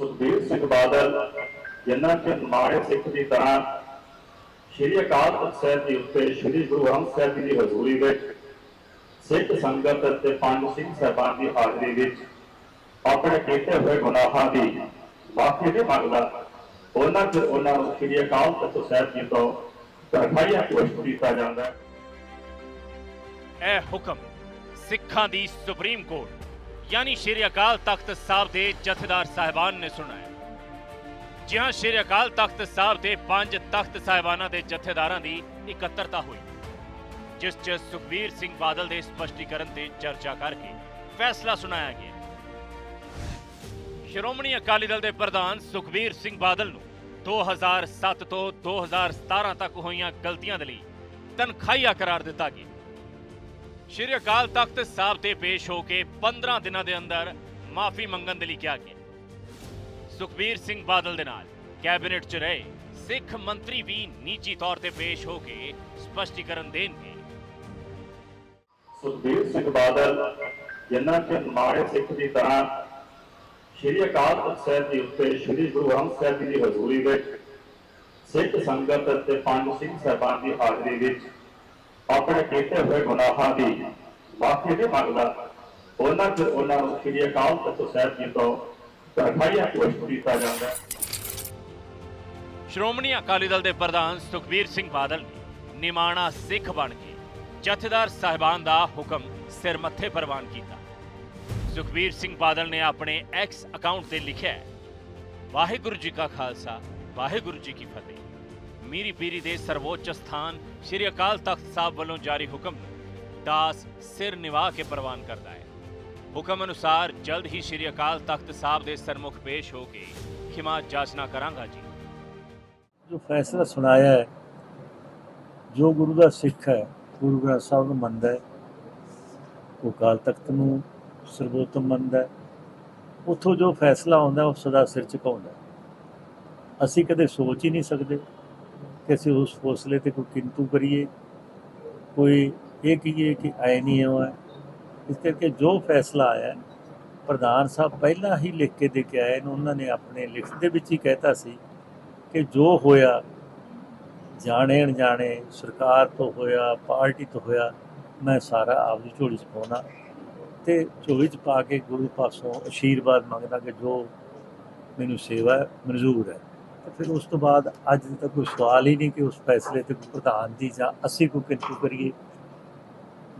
ਸੁਖਬੀਰ ਸਿੰਘ ਬਾਦਲ ਜਿਨ੍ਹਾਂ ਕਿ ਮਾੜੇ ਸਿੱਖ ਦੀ ਤਰ੍ਹਾਂ ਸ਼੍ਰੀ ਅਕਾਲ ਤਖਤ ਸਾਹਿਬ ਦੇ ਉੱਤੇ, ਸ਼੍ਰੀ ਗੁਰੂ ਗ੍ਰੰਥ ਸਾਹਿਬ ਜੀ ਦੀ ਹਜ਼ੂਰੀ ਵਿੱਚ ਸਿੱਖ ਸੰਗਤ ਅਤੇ ਪੰਜ ਸਿੰਘ ਸਾਹਿਬਾਨ ਦੀ ਹਾਜ਼ਰੀ ਵਿੱਚ ਆਪਣੇ ਕੀਤੇ ਹੋਏ ਗੁਨਾਹਾਂ ਦੀ ਮਾਫੀ ਨਹੀਂ ਮੰਗਦਾ। ਉਹਨਾਂ ਤੇ ਉਹਨਾਂ ਨੂੰ ਸ਼੍ਰੀ ਅਕਾਲ ਤਖਤ ਸਾਹਿਬ ਜੀ ਤੋਂ ਤਰਖਾਈਆ ਪੁਸ਼ਟ ਕੀਤਾ ਜਾਂਦਾ ਹੈ। ਇਹ ਹੁਕਮ ਸਿੱਖਾਂ ਦੀ ਸੁਪਰੀਮ ਕੋਰਟ ਯਾਨੀ ਸ਼੍ਰੀ ਅਕਾਲ ਤਖਤ ਸਾਹਿਬ ਦੇ ਜਥੇਦਾਰ ਸਾਹਿਬਾਨ ਨੇ ਸੁਣਾਇਆ ਜੀ ਹਾਂ, ਸ਼੍ਰੀ ਅਕਾਲ ਤਖਤ ਸਾਹਿਬ ਦੇ ਪੰਜ ਤਖਤ ਸਾਹਿਬਾਨਾਂ ਦੇ ਜਥੇਦਾਰਾਂ ਦੀ ਇਕੱਤਰਤਾ ਹੋਈ, ਜਿਸ 'ਚ ਸੁਖਬੀਰ ਸਿੰਘ ਬਾਦਲ ਦੇ ਸਪਸ਼ਟੀਕਰਨ ਤੇ ਚਰਚਾ ਕਰਕੇ ਫੈਸਲਾ ਸੁਣਾਇਆ ਗਿਆ। ਸ਼੍ਰੋਮਣੀ ਅਕਾਲੀ ਦਲ ਦੇ ਪ੍ਰਧਾਨ ਸੁਖਬੀਰ ਸਿੰਘ ਬਾਦਲ ਨੂੰ 2007 ਤੋਂ 2017 ਤੱਕ ਹੋਈਆਂ ਗਲਤੀਆਂ ਦੇ ਲਈ ਤਨਖਾਹੀਆ ਕਰਾਰ ਦਿੱਤਾ ਗਿਆ। ਸ਼੍ਰੀ ਅਕਾਲ ਤਖਤ ਸਾਹਿਬ ਤੇ ਪੇਸ਼ ਹੋ ਕੇ 15 ਦਿਨਾਂ ਦੇ ਅੰਦਰ ਮਾਫੀ ਮੰਗਣ ਦੇ ਲਈ ਕਿਹਾ ਗਿਆ। ਸੁਖਬੀਰ ਸਿੰਘ ਬਾਦਲ ਦੇ ਨਾਲ ਕੈਬਨਿਟ 'ਚ ਰਹੇ ਸਿੱਖ ਮੰਤਰੀ ਵੀ ਨਿੱਜੀ ਤੌਰ ਤੇ ਪੇਸ਼ ਹੋ ਕੇ ਸਪਸ਼ਟੀਕਰਨ ਦੇਣਗੇ। ਸੁਖਬੀਰ ਸਿੰਘ ਬਾਦਲ ਜਿਨ੍ਹਾਂ ਕਿ ਮਾੜੇ ਸਿੱਖ ਦੀ ਤਰ੍ਹਾਂ ਸ਼੍ਰੀ ਅਕਾਲ ਤਖਤ ਸਾਹਿਬ ਦੇ ਉੱਤੇ ਸ਼੍ਰੀ ਗੁਰੂ ਗ੍ਰੰਥ ਸਾਹਿਬ ਜੀ ਦੀ ਹਜ਼ੂਰੀ ਵਿੱਚ ਸਿੱਖ ਸੰਗਤ ਅਤੇ ਪੰਜ ਸਿੰਘ ਸਾਹਿਬਾਨ ਦੀ ਹਾਜ਼ਰੀ ਵਿੱਚ ਆਪਣੇ ਕੀਤੇ ਹੋਏ ਗੁਨਾਹਾਂ ਦੀ ਮਾਫੀ ਨਹੀਂ ਮੰਗਦਾ। ਉਹਨਾਂ ਤੇ ਉਹਨਾਂ ਨੂੰ ਸ਼੍ਰੀ ਅਕਾਲ ਤਖਤ ਸਾਹਿਬ ਜੀ ਤੋਂ ਤਰਖਾਈਆ ਪੁਸ਼ਟ ਕੀਤਾ ਜਾਂਦਾ ਸ਼੍ਰੋਮਣੀ ਅਕਾਲੀ ਦਲ ਦੇ ਪ੍ਰਧਾਨ ਸੁਖਬੀਰ ਸਿੰਘ ਬਾਦਲ ਨੇ ਨਿਮਾਣਾ ਸਿੱਖ ਬਣ ਕੇ ਜਥੇਦਾਰ ਸਾਹਿਬਾਨ ਦਾ ਹੁਕਮ ਸਿਰ ਮੱਥੇ ਪ੍ਰਵਾਨ ਕੀਤਾ। ਸੁਖਬੀਰ ਸਿੰਘ ਬਾਦਲ ਨੇ ਆਪਣੇ ਐਕਸ ਅਕਾਊਂਟ ਤੇ ਲਿਖਿਆ ਵਾਹਿਗੁਰੂ ਜੀ ਕਾ ਖਾਲਸਾ, ਵਾਹਿਗੁਰੂ ਜੀ ਕੀ ਫਤਿਹ। ਮੀਰੀ ਪੀਰੀ ਦੇ ਸਰਵੋੱਚ ਸਥਾਨ ਸ੍ਰੀ ਅਕਾਲ ਤਖਤ ਸਾਹਿਬ ਵੱਲੋਂ ਜਾਰੀ ਹੁਕਮ ਨੂੰ ਦਾਸ ਸਿਰ ਨਿਵਾ ਕੇ ਪ੍ਰਵਾਨ ਕਰਦਾ ਹੈ। ਹੁਕਮ ਅਨੁਸਾਰ ਜਲਦ ਹੀ ਸ੍ਰੀ ਅਕਾਲ ਤਖਤ ਸਾਹਿਬ ਦੇ ਸਰਮੁਖ ਪੇਸ਼ ਹੋ ਕੇ ਖਿਮਾ ਜਾਚਨਾ ਕਰਾਂਗਾ ਜੀ। ਜੋ ਫੈਸਲਾ ਸੁਣਾਇਆ ਹੈ, ਜੋ ਗੁਰੂ ਦਾ ਸਿੱਖ ਹੈ, ਗੁਰੂ ਗ੍ਰੰਥ ਸਾਹਿਬ ਨੂੰ ਮੰਨਦਾ ਹੈ, ਉਹ ਅਕਾਲ ਤਖਤ ਨੂੰ ਸਰਬੋਤਮ ਮੰਨਦਾ ਹੈ। ਉਥੋਂ ਜੋ ਫੈਸਲਾ ਆਉਂਦਾ, ਉਹ ਸਦਾ ਸਿਰ ਝੁਕਾਉਂਦਾ ਅਸੀਂ ਕਦੇ ਸੋਚ ਹੀ ਨਹੀਂ ਸਕਦੇ। ਕਿ ਅਸੀਂ ਉਸ ਫੈਸਲੇ ਤੇ ਕੋਈ ਕਿੰਤੂ ਕਰੀਏ, ਕੋਈ ਇਹ ਕਹੀਏ ਕਿ ਐ ਨਹੀਂ ਹੋਇਆ ਇਸ ਕਰਕੇ ਜੋ ਫੈਸਲਾ ਆਇਆ, ਪ੍ਰਧਾਨ ਸਾਹਿਬ ਪਹਿਲਾਂ ਹੀ ਲਿਖ ਕੇ ਦੇ ਕੇ ਆਏ ਨੇ, ਉਹਨਾਂ ਨੇ ਆਪਣੇ ਲਿਖਤ ਦੇ ਵਿੱਚ ਹੀ ਕਹਿਤਾ ਸੀ ਕਿ ਜੋ ਹੋਇਆ, ਜਾਣੇ ਅਣਜਾਣੇ, ਸਰਕਾਰ ਤੋਂ ਹੋਇਆ, ਪਾਰਟੀ ਤੋਂ ਹੋਇਆ, ਮੈਂ ਸਾਰਾ ਆਪਦੀ ਝੋਲੀ 'ਚ ਪਾਉਣਾ। ਤੇ ਝੋਲੀ 'ਚ ਪਾ ਕੇ ਗੁਰੂ ਪਾਸੋਂ ਅਸ਼ੀਰਵਾਦ ਮੰਗਦਾ ਕਿ ਜੋ ਮੈਨੂੰ ਸੇਵਾ ਮਨਜ਼ੂਰ ਹੈ। ਤੇ ਫਿਰ ਉਸ ਤੋਂ ਬਾਅਦ ਅੱਜ ਤੱਕ ਕੋਈ ਸਵਾਲ ਹੀ ਨਹੀਂ ਕਿ ਉਸ ਫੈਸਲੇ ਤੇ ਪ੍ਰਧਾਨ ਦੀ ਜਾਂ ਅਸੀਂ ਕੋਈ ਕਿੰਤੂ ਕਰੀਏ।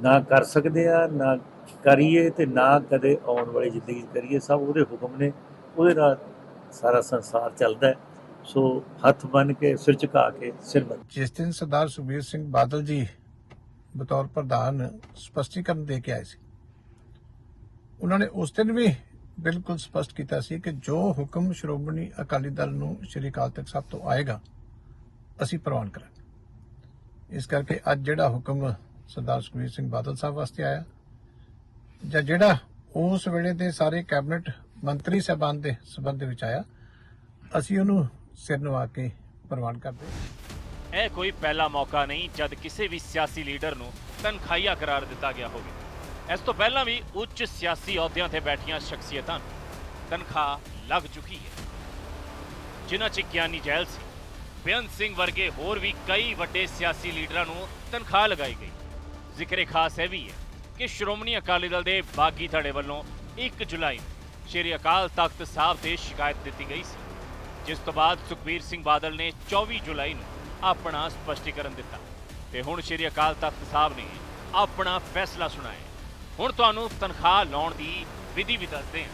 ਨਾ ਕਰ ਸਕਦੇ ਆ, ਨਾ ਕਰੀਏ ਤੇ ਨਾ ਕਦੇ ਆਉਣ ਵਾਲੀ ਜ਼ਿੰਦਗੀ ਕਰੀਏ। ਸਭ ਉਹਦੇ ਹੁਕਮ ਨੇ, ਉਹਦੇ ਨਾਲ ਸਾਰਾ ਸੰਸਾਰ ਚੱਲਦਾ ਸੋ ਹੱਥ ਬੰਨ ਕੇ, ਸਿਰ ਝੁਕਾ ਕੇ, ਸਿਰ ਬੰਨ ਜਿਸ ਦਿਨ ਸਰਦਾਰ ਸੁਖਬੀਰ ਸਿੰਘ ਬਾਦਲ ਜੀ ਬਤੌਰ ਪ੍ਰਧਾਨ ਸਪਸ਼ਟੀਕਰਨ ਦੇ ਕੇ ਆਏ ਸੀ, ਉਹਨਾਂ ਨੇ ਉਸ ਦਿਨ ਵੀ ਬਿਲਕੁਲ ਸਪਸ਼ਟ ਕੀਤਾ ਸੀ ਕਿ ਜੋ ਹੁਕਮ ਸ਼੍ਰੋਮਣੀ ਅਕਾਲੀ ਦਲ ਨੂੰ ਸ਼੍ਰੀ ਅਕਾਲ ਤਖਤ ਸਾਹਿਬ ਤੋਂ ਆਏਗਾ, ਅਸੀਂ ਪ੍ਰਵਾਨ ਕਰਾਂਗੇ। ਇਸ ਕਰਕੇ ਅੱਜ ਜਿਹੜਾ ਹੁਕਮ ਸਰਦਾਰ ਸੁਖਬੀਰ ਸਿੰਘ ਬਾਦਲ ਸਾਹਿਬ ਵਾਸਤੇ ਆਇਆ, ਜਾਂ ਜਿਹੜਾ ਉਸ ਵੇਲੇ ਦੇ ਸਾਰੇ ਕੈਬਨਿਟ ਮੰਤਰੀ ਸਾਹਿਬਾਨ ਦੇ ਸਬੰਧ ਵਿੱਚ ਆਇਆ, ਅਸੀਂ ਉਹਨੂੰ ਸਿਰ ਨਵਾ ਕੇ ਪ੍ਰਵਾਨ ਕਰਦੇ ਇਹ ਕੋਈ ਪਹਿਲਾ ਮੌਕਾ ਨਹੀਂ ਜਦ ਕਿਸੇ ਵੀ ਸਿਆਸੀ ਲੀਡਰ ਨੂੰ ਤਨਖਾਹੀਆ ਕਰਾਰ ਦਿੱਤਾ ਗਿਆ ਹੋਵੇ। ਇਸ ਤੋਂ ਪਹਿਲਾਂ ਵੀ ਉੱਚ ਸਿਆਸੀ ਅਹੁਦਿਆਂ ਤੇ ਬੈਠੀਆਂ ਸ਼ਖਸੀਅਤਾਂ ਨੂੰ ਤਨਖਾਹ ਲੱਗ ਚੁੱਕੀ ਹੈ। ਜਿਨ੍ਹਾਂ 'ਚ ਗਿਆਨੀ ਜੈਲ ਸੀ, ਬੇਅੰਤ ਸਿੰਘ ਵਰਗੇ ਹੋਰ ਵੀ ਕਈ ਵੱਡੇ ਸਿਆਸੀ ਲੀਡਰਾਂ ਨੂੰ ਤਨਖਾਹ ਲਗਾਈ ਗਈ। ਜ਼ਿਕਰੇ ਖਾਸ ਇਹ ਵੀ ਹੈ ਕਿ ਸ਼੍ਰੋਮਣੀ ਅਕਾਲੀ ਦਲ ਦੇ ਬਾਗੀ ਧੜੇ ਵੱਲੋਂ 1 ਜੁਲਾਈ ਨੂੰ ਸ਼੍ਰੀ ਅਕਾਲ ਤਖਤ ਸਾਹਿਬ ਤੇ ਸ਼ਿਕਾਇਤ ਦਿੱਤੀ ਗਈ ਸੀ, ਜਿਸ ਤੋਂ ਬਾਅਦ ਸੁਖਬੀਰ ਸਿੰਘ ਬਾਦਲ ਨੇ 24 ਜੁਲਾਈ ਨੂੰ ਆਪਣਾ ਸਪਸ਼ਟੀਕਰਨ ਦਿੱਤਾ ਤੇ ਹੁਣ ਸ਼੍ਰੀ ਅਕਾਲ ਤਖਤ ਸਾਹਿਬ ਨੇ ਆਪਣਾ ਫੈਸਲਾ ਸੁਣਾਇਆ ਹੁਣ ਤੁਹਾਨੂੰ ਤਨਖਾਹ ਲਾਉਣ ਦੀ ਵਿਧੀ ਵੀ ਦੱਸਦੇ ਹਾਂ।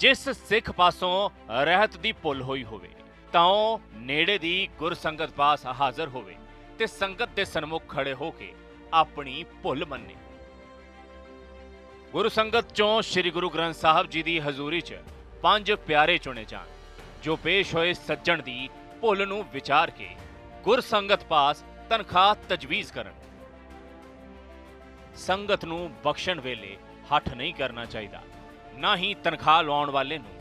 ਜਿਸ ਸਿੱਖ ਪਾਸੋਂ ਰਹਿਤ ਦੀ ਭੁੱਲ ਹੋਈ ਹੋਵੇ, ਤਾਂ ਉਹ ਨੇੜੇ ਦੀ ਗੁਰਸੰਗਤ ਪਾਸ ਹਾਜ਼ਰ ਹੋਵੇ ਤੇ ਸੰਗਤ ਦੇ ਸਨਮੁਖ ਖੜੇ ਹੋ ਕੇ ਆਪਣੀ ਭੁੱਲ ਮੰਨੇ। ਗੁਰੂ ਸੰਗਤ ਚੋਂ ਸ੍ਰੀ ਗੁਰੂ ਗ੍ਰੰਥ ਸਾਹਿਬ ਜੀ ਦੀ ਹਜ਼ੂਰੀ 'ਚ ਪੰਜ ਪਿਆਰੇ ਚੁਣੇ ਜਾਣ, ਜੋ ਪੇਸ਼ ਹੋਏ ਸੱਜਣ ਦੀ ਭੁੱਲ ਨੂੰ ਵਿਚਾਰ ਕੇ ਗੁਰਸੰਗਤ ਪਾਸ ਤਨਖਾਹ ਤਜਵੀਜ਼ ਕਰਨ। ਸੰਗਤ ਨੂੰ ਬਖਸ਼ਣ ਵੇਲੇ ਹੱਠ ਨਹੀਂ ਕਰਨਾ ਚਾਹੀਦਾ। ਨਾ ਹੀ ਤਨਖਾਹ ਲਾਉਣ ਵਾਲੇ ਨੂੰ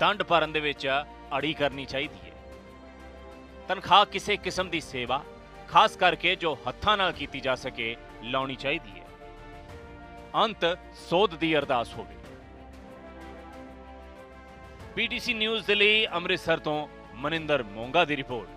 ਦੰਡ ਭਰਨ ਦੇ ਵਿੱਚ ਅੜੀ ਕਰਨੀ ਚਾਹੀਦੀ ਹੈ ਤਨਖਾਹ ਕਿਸੇ ਕਿਸਮ ਦੀ ਸੇਵਾ, ਖਾਸ ਕਰਕੇ ਜੋ ਹੱਥਾਂ ਨਾਲ ਕੀਤੀ ਜਾ ਸਕੇ, ਲਾਉਣੀ ਚਾਹੀਦੀ ਹੈ ਅੰਤ ਸੋਧ ਦੀ ਅਰਦਾਸ ਹੋਵੇ। ਪੀਟੀਸੀ ਨਿਊਜ਼ ਦੇ ਲਈ ਅੰਮ੍ਰਿਤਸਰ ਤੋਂ ਮਨਿੰਦਰ ਮੋਂਗਾ ਦੀ ਰਿਪੋਰਟ।